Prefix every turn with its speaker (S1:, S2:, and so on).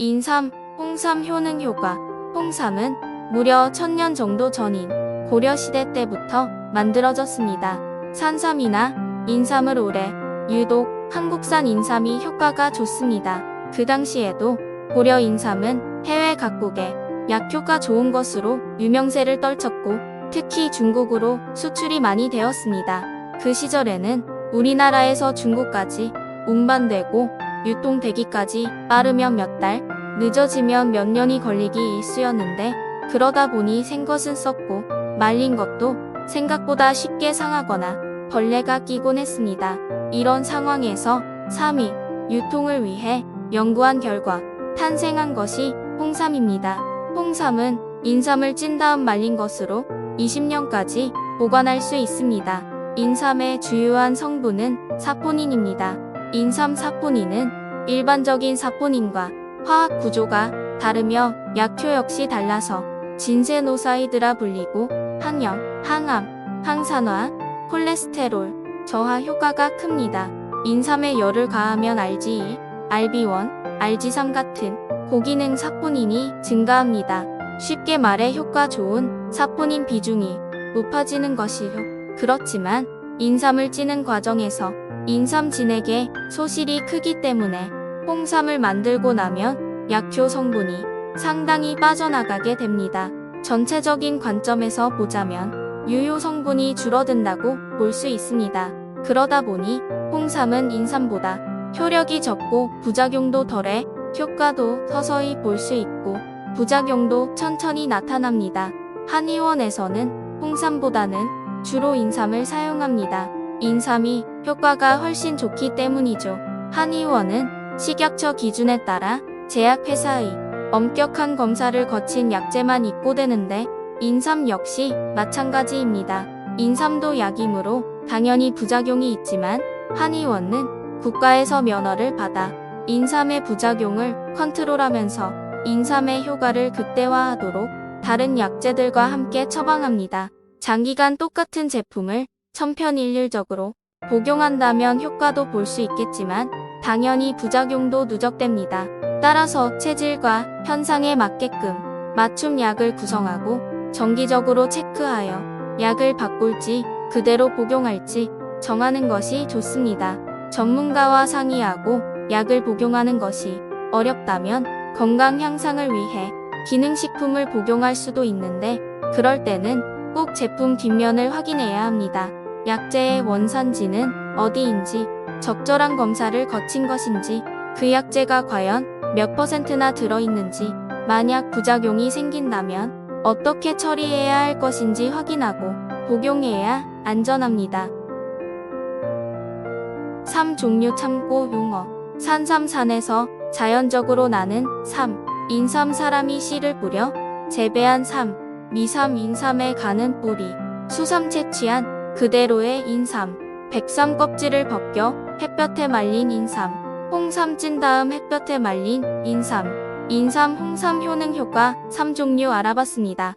S1: 인삼, 홍삼 효능 효과. 홍삼은 무려 천년 정도 전인 고려시대 때부터 만들어졌습니다. 산삼이나 인삼을 오래 유독 한국산 인삼이 효과가 좋습니다. 그 당시에도 고려 인삼은 해외 각국에 약효가 좋은 것으로 유명세를 떨쳤고 특히 중국으로 수출이 많이 되었습니다. 그 시절에는 우리나라에서 중국까지 운반되고 유통되기까지 빠르면 몇 달, 늦어지면 몇 년이 걸리기 일쑤였는데 그러다 보니 생것은 썩고 말린 것도 생각보다 쉽게 상하거나 벌레가 끼곤 했습니다. 이런 상황에서 3위 유통을 위해 연구한 결과 탄생한 것이 홍삼입니다. 홍삼은 인삼을 찐 다음 말린 것으로 20년까지 보관할 수 있습니다. 인삼의 주요한 성분은 사포닌입니다. 인삼 사포닌은 일반적인 사포닌과 화학 구조가 다르며 약효 역시 달라서 진세노사이드라 불리고 항염, 항암, 항산화, 콜레스테롤, 저하 효과가 큽니다. 인삼에 열을 가하면 RGE, RB1, RG3 같은 고기능 사포닌이 증가합니다. 쉽게 말해 효과 좋은 사포닌 비중이 높아지는 것이요. 그렇지만 인삼을 찌는 과정에서 인삼 진액의 소실이 크기 때문에 홍삼을 만들고 나면 약효 성분이 상당히 빠져나가게 됩니다. 전체적인 관점에서 보자면 유효 성분이 줄어든다고 볼 수 있습니다. 그러다 보니 홍삼은 인삼보다 효력이 적고 부작용도 덜해 효과도 서서히 볼 수 있고 부작용도 천천히 나타납니다. 한의원에서는 홍삼보다는 주로 인삼을 사용합니다. 인삼이 효과가 훨씬 좋기 때문이죠. 한의원은 식약처 기준에 따라 제약회사의 엄격한 검사를 거친 약제만 입고되는데 인삼 역시 마찬가지입니다. 인삼도 약이므로 당연히 부작용이 있지만 한의원은 국가에서 면허를 받아 인삼의 부작용을 컨트롤하면서 인삼의 효과를 극대화하도록 다른 약제들과 함께 처방합니다. 장기간 똑같은 제품을 천편일률적으로 복용한다면 효과도 볼 수 있겠지만 당연히 부작용도 누적됩니다. 따라서 체질과 현상에 맞게끔 맞춤 약을 구성하고 정기적으로 체크하여 약을 바꿀지 그대로 복용할지 정하는 것이 좋습니다. 전문가와 상의하고 약을 복용하는 것이 어렵다면 건강 향상을 위해 기능식품을 복용할 수도 있는데 그럴 때는 꼭 제품 뒷면을 확인해야 합니다. 약제의 원산지는 어디인지 적절한 검사를 거친 것인지 그 약제가 과연 몇 퍼센트나 들어있는지 만약 부작용이 생긴다면 어떻게 처리해야 할 것인지 확인하고 복용해야 안전합니다. 3 종류 참고 용어 산삼산에서 자연적으로 나는 삼 인삼 사람이 씨를 뿌려 재배한 삼 미삼 인삼에 가는 뿌리 수삼 채취한 그대로의 인삼 백삼 껍질을 벗겨 햇볕에 말린 인삼 홍삼 찐 다음 햇볕에 말린 인삼 인삼 홍삼 효능 효과 3종류 알아봤습니다.